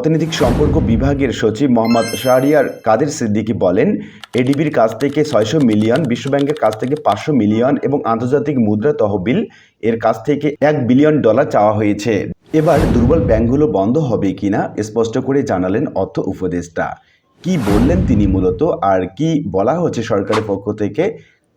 অর্থনৈতিক সম্পর্ক বিভাগের সচিব মোহাম্মদ শাহরিয়ার কাদের সিদ্দিকী বলেন, এডিবির কাছ থেকে ছয়শো মিলিয়ন, বিশ্বব্যাংকের কাছ থেকে পাঁচশো মিলিয়ন এবং আন্তর্জাতিক মুদ্রা তহবিল এর কাছ থেকে এক বিলিয়ন ডলার চাওয়া হয়েছে। এবার দুর্বল ব্যাংকগুলো বন্ধ হবে কিনা স্পষ্ট করে জানালেন অর্থ উপদেষ্টা। কি বললেন তিনি মূলত? আর কি বলা হচ্ছে সরকারের পক্ষ থেকে?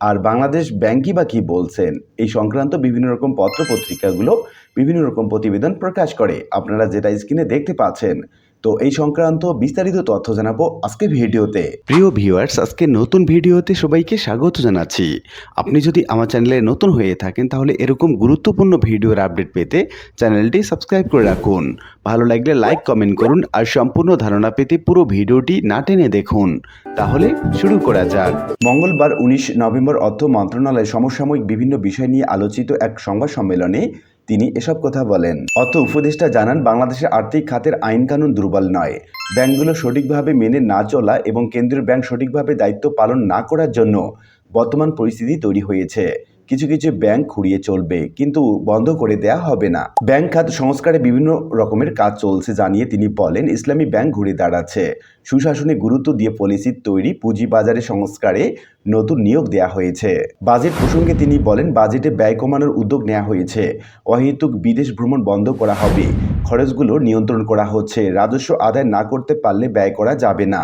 আর বাংলাদেশ ব্যাংকই বা কী বলছেন? এই সংক্রান্ত বিভিন্ন রকম পত্র পত্রিকাগুলো বিভিন্ন রকম প্রতিবেদন প্রকাশ করে। আপনারা যেটা স্ক্রিনে দেখতে পাচ্ছেন তো এই সংক্রান্ত বিস্তারিত তথ্য জানাব আজকে ভিডিওতে। প্রিয় ভিউয়ার্স আজকে নতুন ভিডিওতে সবাইকে স্বাগত জানাচ্ছি। আপনি যদি আমার চ্যানেলে নতুন হয়ে থাকেন তাহলে এরকম গুরুত্বপূর্ণ ভিডিওর আপডেট পেতে চ্যানেলটি সাবস্ক্রাইব করে রাখুন। ভালো লাগলে লাইক কমেন্ট করুন আর সম্পূর্ণ ধারণা পেতে পুরো ভিডিওটি না টেনে দেখুন। তাহলে শুরু করা যাক। মঙ্গলবার উনিশ নভেম্বর অর্থ মন্ত্রণালয় সমসাময়িক বিভিন্ন বিষয় নিয়ে আলোচিত এক সংবাদ সম্মেলনে তিনি এসব কথা বলেন। অত উপদেষ্টা জানান, বাংলাদেশের আর্থিক খাতের আইন কানুন দুর্বল নয়। ব্যাংকগুলো সঠিকভাবে মেনে না চলা এবং কেন্দ্রীয় ব্যাংক সঠিকভাবে দায়িত্ব পালন না করার জন্য বর্তমান পরিস্থিতি তৈরি হয়েছে। কিছু কিছু ব্যাংক খুঁড়িয়ে চলবে, কিন্তু বন্ধ করে দেয়া হবে না। ব্যাংক খাত সংস্কারে বিভিন্ন রকমের কাজ চলছে জানিয়ে তিনি বলেন, ইসলামী ব্যাংক ঘুরে দাঁড়াচ্ছে। সুশাসনে গুরুত্ব দিয়ে পলিসি তৈরি পুঁজি বাজারে সংস্কারে নতুন নিয়োগ দেয়া হয়েছে। বাজেট প্রসঙ্গে তিনি বলেন, বাজেটে ব্যয় কমানোর উদ্যোগ নেওয়া হয়েছে। অহেতুক বিদেশ ভ্রমণ বন্ধ করা হবে। খরচগুলো নিয়ন্ত্রণ করা হচ্ছে। রাজস্ব আদায় না করতে পারলে ব্যয় করা যাবে না।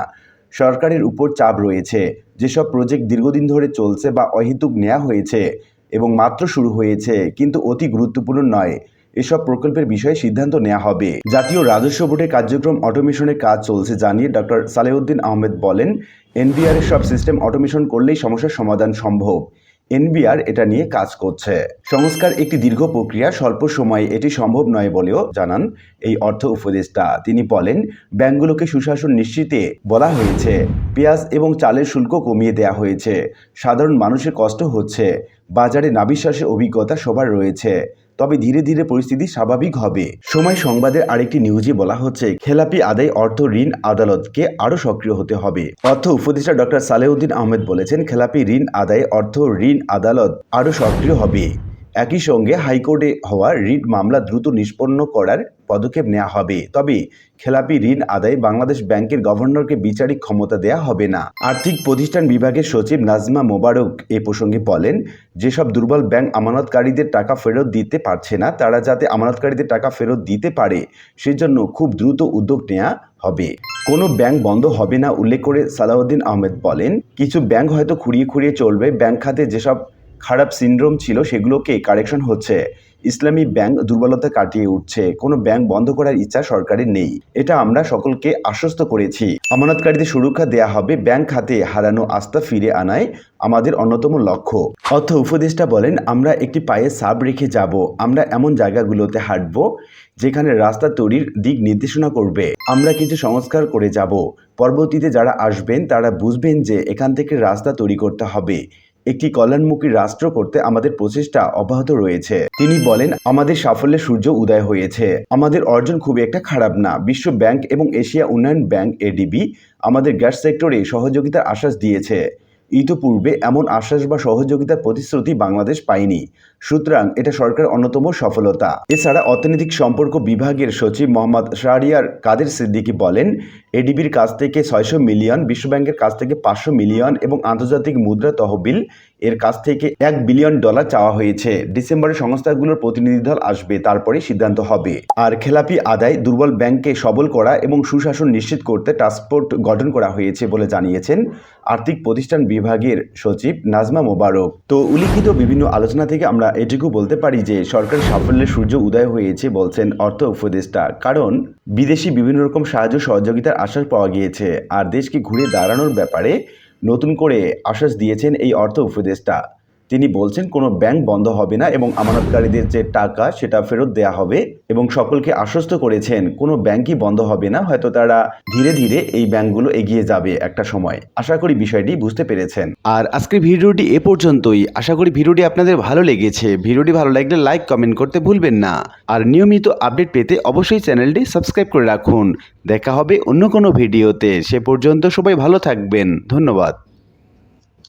সরকারের উপর চাপ রয়েছে। যেসব প্রজেক্ট দীর্ঘদিন ধরে চলছে বা অহেতুক নেওয়া হয়েছে এবং মাত্র শুরু হয়েছে, কিন্তু অতি গুরুত্বপূর্ণ নয়। এসব প্রকল্পের বিষয়ে সিদ্ধান্ত নেওয়া হবে। জাতীয় রাজস্ব বোর্ডের কার্যক্রম অটোমেশনের কাজ চলছে জানিয়ে ডক্টর সালেউদ্দিন আহমেদ বলেন এনবিআর সব সিস্টেম অটোমেশন করলেই সমস্যার সমাধান সম্ভব। এনবিআর এটা নিয়ে কাজ করছে। সংস্কার একটি দীর্ঘ প্রক্রিয়া, স্বল্প সময়ে এটি সম্ভব নয় বলেও জানান এই অর্থ উপদেষ্টা। তিনি বলেন, ব্যাংকগুলোকে সুশাসন নিশ্চিতে বলা হয়েছে, পেঁয়াজ এবং চালের শুল্ক কমিয়ে দেয়া হয়েছে। সাধারণ মানুষের কষ্ট হচ্ছে, বাজারে নাবিশ্বাসের অভিজ্ঞতা সবার রয়েছে। তবে ধীরে ধীরে পরিস্থিতি স্বাভাবিক হবে। সময় সংবাদের আরেকটি নিউজে বলা হচ্ছে, খেলাপি আদায় অর্থ ঋণ আদালতকে আরও সক্রিয় হতে হবে। অর্থ উপদেষ্টা ডক্টর সালেউদ্দিন আহমেদ বলেছেন, খেলাপি ঋণ আদায় অর্থ ঋণ আদালত আরও সক্রিয় হবে। একই সঙ্গে হাইকোর্টে হওয়া রিট মামলা দ্রুত নিষ্পন্ন করার পদক্ষেপ নেওয়া হবে। তবে খেলাপি ঋণ আদায় বাংলাদেশ ব্যাংকের গভর্নরকে বিচারিক ক্ষমতা দেয়া হবে না। আর্থিক প্রতিষ্ঠান বিভাগের সচিব নাজমা মোবারক এ প্রসঙ্গে বলেন, যেসব দুর্বল ব্যাংক আমানতকারীদের টাকা ফেরত দিতে পারছে না, তারা যাতে আমানতকারীদের টাকা ফেরত দিতে পারে, সেজন্য খুব দ্রুত উদ্যোগ নেওয়া হবে। কোনো ব্যাংক বন্ধ হবে না, উল্লেখ করে সালাউদ্দিন আহমেদ বলেন, কিছু ব্যাংক হয়তো খুঁড়িয়ে খুঁড়িয়ে চলবে। ব্যাংক খাতে যেসব খারাপ সিনড্রোম ছিল, সেগুলোকে কারেকশন হচ্ছে। ইসলামী ব্যাংক দুর্বলতা কাটিয়ে উঠছে। কোনো ব্যাংক বন্ধ করার ইচ্ছা সরকারের নেই। এটা আমরা সকলকে আশ্বস্ত করেছি। আমানতকারীদের সুরক্ষা দেয়া হবে ব্যাংক খাতে। হারানো আস্থা ফিরে আনায় আমাদের অন্যতম লক্ষ্য। অর্থ উপদেষ্টা বলেন, আমরা একটি পায়ে সাব রেখে যাব। আমরা এমন জায়গাগুলোতে হাঁটব যেখানে রাস্তা তৈরির দিক নির্দেশনা করবে। আমরা কিছু সংস্কার করে যাব। পরবর্তীতে যারা আসবেন, তারা বুঝবেন যে এখান থেকে রাস্তা তৈরি করতে হবে। একটি কল্যাণমুখী রাষ্ট্র করতে আমাদের প্রচেষ্টা অব্যাহত রয়েছে। তিনি বলেন, আমাদের সাফল্যের সূর্য উদয় হয়েছে। আমাদের অর্জন খুবই একটা খারাপ না। বিশ্ব ব্যাংক এবং এশিয়া উন্নয়ন ব্যাংক এডিবি আমাদের গ্যাস সেক্টরে সহযোগিতার আশ্বাস দিয়েছে। ইতোপূর্বে এমন আশ্বাস বা সহযোগিতার প্রতিশ্রুতি বাংলাদেশ পায়নি। সুতরাং এটা সরকার অন্যতম সফলতা। এছাড়া অর্থনৈতিক সম্পর্ক বিভাগের সচিব মোহাম্মদ শাহরিয়ার কাদের সিদ্দিকী বলেন, এডিবির কাছ থেকে ছয়শো মিলিয়ন, বিশ্বব্যাংকের কাছ থেকে পাঁচশো মিলিয়ন এবং আন্তর্জাতিক মুদ্রা তহবিল এর কাছ থেকে এক বিলিয়ন ডলার চাওয়া হয়েছে। ডিসেম্বরে সংস্থাগুলোর প্রতিনিধি দল আসবে তারপরে সিদ্ধান্ত হবে। আর খেলাপি আদায় দুর্বল ব্যাংককে সবল করা এবং সুশাসন নিশ্চিত করতে টাস্কফোর্স গঠন করা হয়েছে বলে জানিয়েছেন আর্থিক প্রতিষ্ঠান বিভাগের সচিব নাজমা মোবারক। তো উল্লিখিত বিভিন্ন আলোচনা থেকে আমরা এটুকু বলতে পারি যে সরকার সাফল্যের সূর্য উদয় হয়েছে বলছেন অর্থ উপদেষ্টা। কারণ বিদেশি বিভিন্ন রকম সাহায্য সহযোগিতার আশ্বাস পাওয়া গিয়েছে। আর দেশকে ঘুরে দাঁড়ানোর ব্যাপারে নতুন করে আশ্বাস দিয়েছেন এই অর্থ উপদেষ্টা। তিনি বলছেন, কোনো ব্যাংক বন্ধ হবে না এবং আমানতকারীদের যে টাকা সেটা ফেরত দেয়া হবে এবং সকলকে আশ্বস্ত করেছেন, কোনো ব্যাংকই বন্ধ হবে না, হয়তো তারা ধীরে ধীরে এই ব্যাংকগুলো এগিয়ে যাবে একটা সময়। আশা করি বিষয়টি বুঝতে পেরেছেন। আর আজকের ভিডিওটি এ পর্যন্তই। আশা করি ভিডিওটি আপনাদের ভালো লেগেছে। ভিডিওটি ভালো লাগলে লাইক, কমেন্ট করতে ভুলবেন না। আর নিয়মিত আপডেট পেতে অবশ্যই চ্যানেলটি সাবস্ক্রাইব করে রাখুন। দেখা হবে অন্য কোনো ভিডিওতে। সে পর্যন্ত সবাই ভালো থাকবেন। ধন্যবাদ।